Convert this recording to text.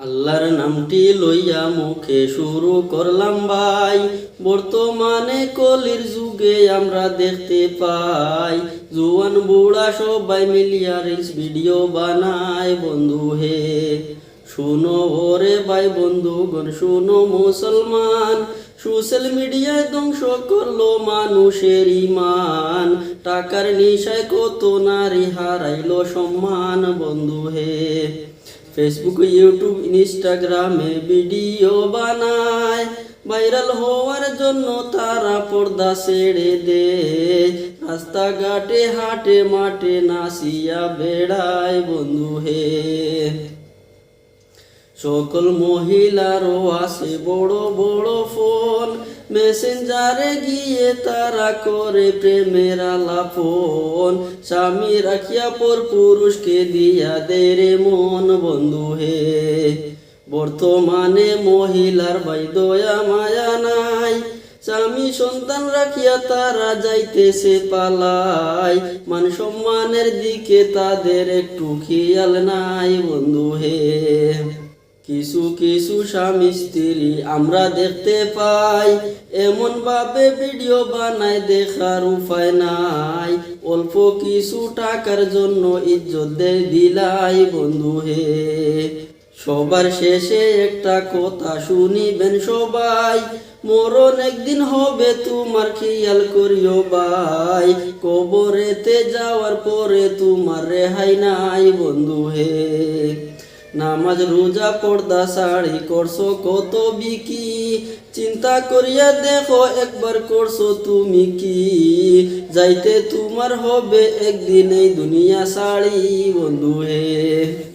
আল্লাহর নামটি লইয়া মুখে শুরু করলাম ভাই। বর্তমানে কলির যুগে আমরা দেখতে পাই, জুয়ান বুড়া সবাই মিলিয়া রিলস ভিডিও বানায়। বন্ধু হে, শুনো ওরে ভাই বন্ধুগণ, শুনো মুসলমান। সোশ্যাল মিডিয়ায় ধ্বংস করল মানুষের ইমান। টাকার নিশায় কত নারী হারাইলো সম্মান। বন্ধু হে ফেসবুক ইউটিউব ইনস্টাগ্রামে ভিডিও বানায়। ভাইরাল হওয়ার জন্য তারা পর্দা ছেড়ে দে রাস্তাঘাটে, হাটে, মাঠে নাসিয়া বেড়ায় বন্ধু হে। সকল মহিলারও আছে বড় বড় ফোন। মেসেঞ্জারে গিয়ে তারা করে প্রেমের আলাপন। স্বামী রাখিয়া পর পুরুষকে দিয়া দে রে মন বন্ধু হে। বর্তমানে মহিলার ভাই দয়া মায়া নাই। স্বামী সন্তান রাখিয়া তারা যাইতেছে পালাই। মান সম্মানের দিকে তাদের একটু খেয়াল নাই বন্ধু হে। কিছু কিছু স্বামী স্ত্রী আমরা দেখতে পাই, এমন ভাবে ভিডিও বানায় দেখার উপায় নাই। অল্প কিছু টাকার জন্য ইজ্জত দেয় দিলাই বন্ধু হে। সবার শেষে একটা কথা শুনিবেন সবাই, মরণ একদিন হবে তোমার খেয়াল করিও ভাই। কবরেতে যাওয়ার পরে তোমার রেহাই নাই বন্ধু হে। নামাজ রোজা পর্দা শাড়ি করছ কত বিকি? চিন্তা করিয়া দেখো একবার করছ তুমি কি? যাইতে তোমার হবে একদিন এই দুনিয়া শাড়ি বন্ধু হে